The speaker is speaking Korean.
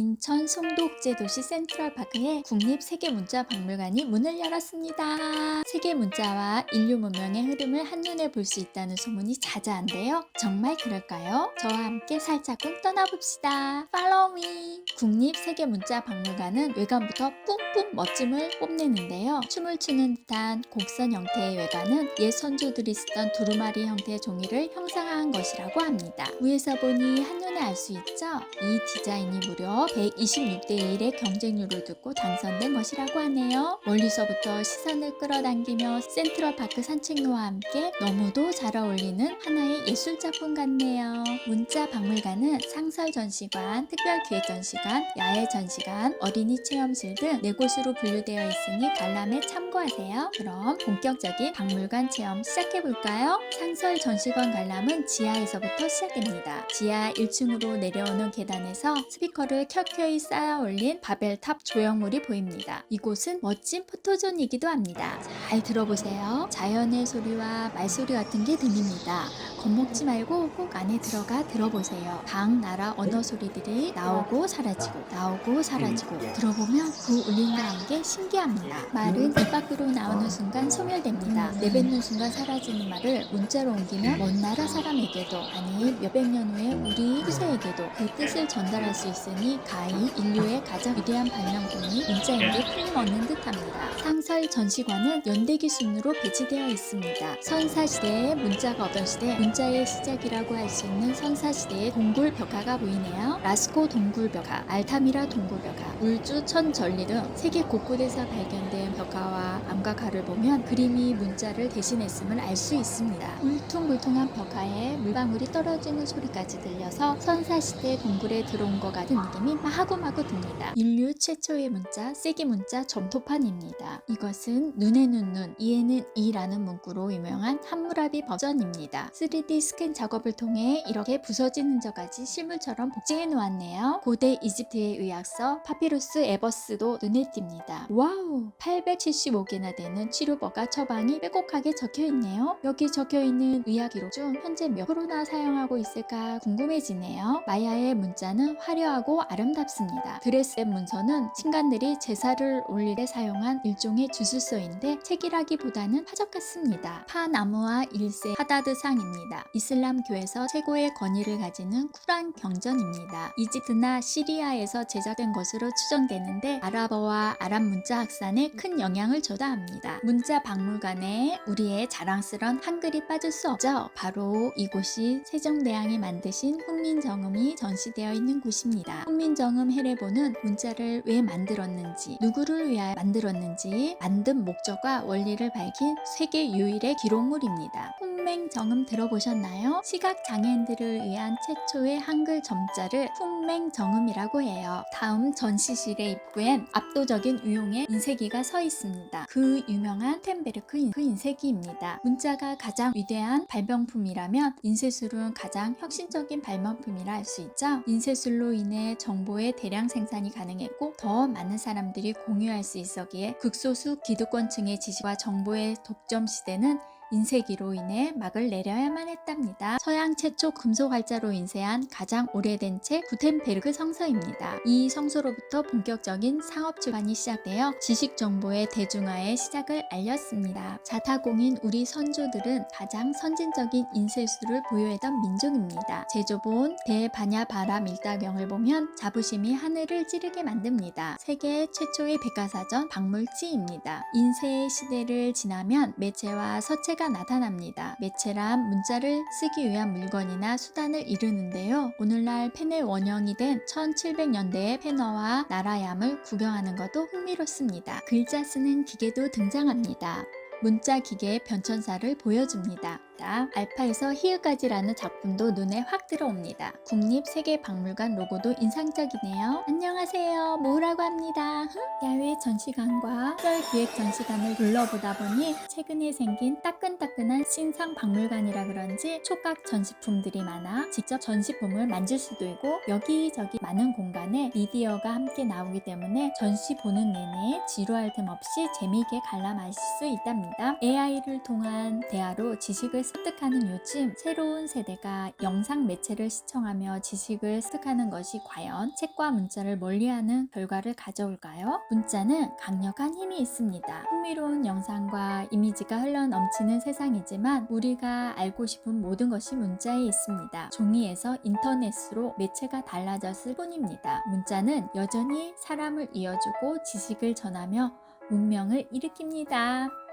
인천 송도국제도시 센트럴파크의 국립세계문자박물관이 문을 열었습니다. 세계문자와 인류 문명의 흐름을 한눈에 볼 수 있다는 소문이 자자한데요. 정말 그럴까요? 저와 함께 살짝쿵 떠나봅시다. Follow me. 국립세계문자박물관은 외관부터 뿜뿜 멋짐을 뽐내는데요. 춤을 추는 듯한 곡선 형태의 외관은 옛 선조들이 쓰던 두루마리 형태의 종이를 형상화한 것이라고 합니다. 위에서 보니 한눈에 알 수 있죠? 이 디자인이 무려 126대 1의 경쟁률을 두고 당선된 것이라고 하네요. 멀리서부터 시선을 끌어당기며 센트럴 파크 산책로와 함께 너무도 잘 어울리는 하나의 예술 작품 같네요. 문자 박물관은 상설 전시관, 특별 기획 전시관, 야외 전시관, 어린이 체험실 등 네 곳으로 분류되어 있으니 관람에 참고하세요. 그럼 본격적인 박물관 체험 시작해 볼까요? 상설 전시관 관람은 지하에서부터 시작됩니다. 지하 1층으로 내려오는 계단에서 스피커를 켜켜이 쌓아 올린 바벨탑 조형물이 보입니다. 이곳은 멋진 포토존이기도 합니다. 잘 들어보세요. 자연의 소리와 말소리 같은 게 들립니다. 겁먹지 말고 꼭 안에 들어가 들어보세요. 각 나라 언어 소리들이 나오고 사라지고 나오고 사라지고 들어보면 그 울림과 함께 신기합니다. 말은 입 밖으로 나오는 순간 소멸됩니다. 내뱉는 순간 사라지는 말을 문자로 옮기면 먼 나라 사람에게도 아니 몇백 년 후에 우리 후세에게도 그 뜻을 전달할 수 있으니 가히 인류의 가장 위대한 발명품이 문자인 게 틀림없는 듯합니다. 상설 전시관은 연대기 순으로 배치되어 있습니다. 선사시대에 문자가 없던 시대 문자의 시작이라고 할 수 있는 선사시대의 동굴 벽화가 보이네요. 라스코 동굴 벽화, 알타미라 동굴 벽화, 울주 천전리 등 세계 곳곳에서 발견된 벽화와 암각화를 보면 그림이 문자를 대신했음을 알 수 있습니다. 울퉁불퉁한 벽화에 물방울이 떨어지는 소리까지 들려서 선사시대 동굴에 들어온 것 같은 느낌이 마구마구 듭니다. 인류 최초의 문자, 세기 문자 점토판입니다. 이것은 눈에는 눈, 이에는 이라는 문구로 유명한 함무라비 버전입니다. 3D 스캔 작업을 통해 이렇게 부서진 흔적까지 실물처럼 복제해 놓았네요. 고대 이집트의 의학서 파피루스 에버스도 눈에 띕니다. 와우! 875개나 되는 치료법과 처방이 빼곡하게 적혀 있네요. 여기 적혀 있는 의학 기록 중 현재 몇 프로나 사용하고 있을까 궁금해지네요. 마야의 문자는 화려하고 아름 답습니다. 드레스의 문서는 신관들이 제사를 올릴 때 사용한 일종의 주술서인데 책이라기보다는 화적 같습니다. 파나무와 일세 하다드상입니다. 이슬람교에서 최고의 권위를 가지는 쿠란 경전입니다. 이집트나 시리아에서 제작된 것으로 추정되는데 아랍어와 아랍 문자 학산에 큰 영향을 줘다 합니다. 문자 박물관에 우리의 자랑스런 한글이 빠질 수 없죠. 바로 이곳이 세종대왕이 만드신 훈민정음이 전시되어 있는 곳입니다. 훈민정음 해례본은 문자를 왜 만들었는지, 누구를 위하여 만들었는지, 만든 목적과 원리를 밝힌 세계 유일의 기록물입니다. 훈맹정음 들어보셨나요? 시각 장애인들을 위한 최초의 한글 점자를 훈맹정음이라고 해요. 다음 전시실의 입구엔 압도적인 유용의 인쇄기가 서 있습니다. 그 유명한 템베르크 인- 그 인쇄기입니다. 문자가 가장 위대한 발명품이라면 인쇄술은 가장 혁신적인 발명품이라 할 수 있죠. 인쇄술로 인해 정 보의 대량 생산이 가능했고 더 많은 사람들이 공유할 수 있었기에 극소수 기득권층의 지식과 정보의 독점 시대는 인쇄기로 인해 막을 내려야만 했답니다. 서양 최초 금속 활자로 인쇄한 가장 오래된 책 구텐베르그 성서입니다. 이 성서로부터 본격적인 상업 출판이 시작되어 지식 정보의 대중화의 시작을 알렸습니다. 자타공인 우리 선조들은 가장 선진적인 인쇄술을 보유했던 민족입니다. 제조본 대반야바라 밀다경을 보면 자부심이 하늘을 찌르게 만듭니다. 세계 최초의 백과사전 박물지입니다. 인쇄의 시대를 지나면 매체와 서 체가 나타납니다. 매체란 문자를 쓰기 위한 물건이나 수단을 이루는데요. 오늘날 펜의 원형이 된 1700년대의 페너와 나라얌을 구경하는 것도 흥미롭습니다. 글자 쓰는 기계도 등장합니다. 문자 기계의 변천사를 보여줍니다. 알파에서 히읗까지라는 작품도 눈에 확 들어옵니다. 국립세계박물관 로고도 인상적이네요. 안녕하세요. 모우라고 합니다. 야외 전시관과 특별 기획 전시관을 둘러보다 보니 최근에 생긴 따끈따끈한 신상 박물관이라 그런지 촉각 전시품들이 많아 직접 전시품을 만질 수도 있고 여기저기 많은 공간에 미디어가 함께 나오기 때문에 전시 보는 내내 지루할 틈 없이 재미있게 관람하실 수 있답니다. AI를 통한 대화로 지식을 습득하는 요즘 새로운 세대가 영상 매체를 시청하며 지식을 습득하는 것이 과연 책과 문자를 멀리하는 결과를 가져올까요? 문자는 강력한 힘이 있습니다. 흥미로운 영상과 이미지가 흘러 넘치는 세상이지만 우리가 알고 싶은 모든 것이 문자에 있습니다. 종이에서 인터넷으로 매체가 달라졌을 뿐입니다. 문자는 여전히 사람을 이어주고 지식을 전하며 문명을 일으킵니다.